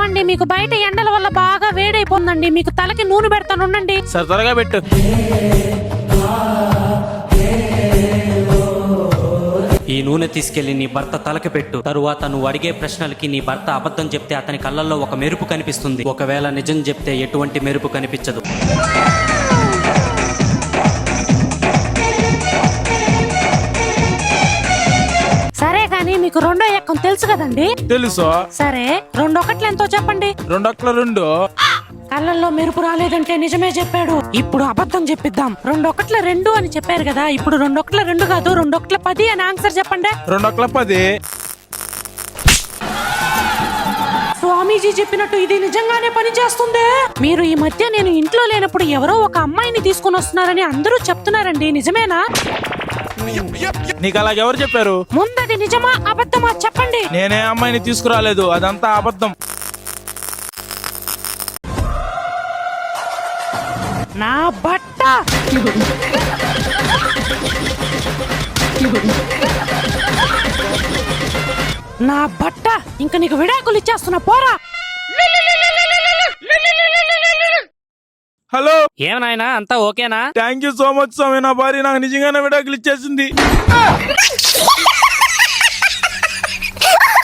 ఏమండి? మీకు బయట ఎండల వల్ల బాగా వేడైపోతుందండి. మీకు తలకి నూనె పెడతాను ఉండండి సరే త్వరగా పెట్టు. ఈ నూనె తీసుకెళ్ళి నీ భర్త తలకి పెట్టు. తరువాత నువ్వు అడిగే ప్రశ్నలకి నీ భర్త అబద్ధం చెప్తే అతని కళ్ళల్లో ఒక మెరుపు కనిపిస్తుంది. ఒకవేళ నిజం చెప్తే ఎటువంటి మెరుపు కనిపించదు. ఎక్కం తెలుసు కదండి? తెలుసు? సరే రెండు ఒకట్లు ఎంతో చెప్పండి. రెండు రెండు. కళ్ళల్లో మెరుపు రాలేదంటే నిజమే చెప్పాడు. ఇప్పుడు అబద్ధం చెప్పిద్దాం. రెండు ఒకట్ల రెండు అని చెప్పారు కదా ఇప్పుడు రెండు ఒకట్ల రెండు కాదు రెండు ఒకట్ల పది అని ఆన్సర్ చెప్పండి. రెండు ఒక్కల పది. స్వామీజీ చెప్పినట్టు ఇది నిజంగానే పని చేస్తుంది మీరు ఈ మధ్య నేను ఇంట్లో లేనప్పుడు ఎవరో ఒక అమ్మాయిని తీసుకొని వస్తున్నారని అందరూ చెప్తున్నారండి నిజమేనా? నీకు చెప్పారు? ముందది నిజమా అబద్ధమా చెప్పండి. నేనే అమ్మాయిని తీసుకురాలేదు అదంతా అబద్ధం. నా బట్ట. నా బట్ట. ఇంక నీకు విడాకులు ఇచ్చేస్తున్నా పోరా. హలో. ఏం నాయనా అంతా ఓకేనా? థ్యాంక్ యూ సో మచ్ స్వామి. నా భార్య నాకు నిజంగానే విడాకులు ఇచ్చేసింది.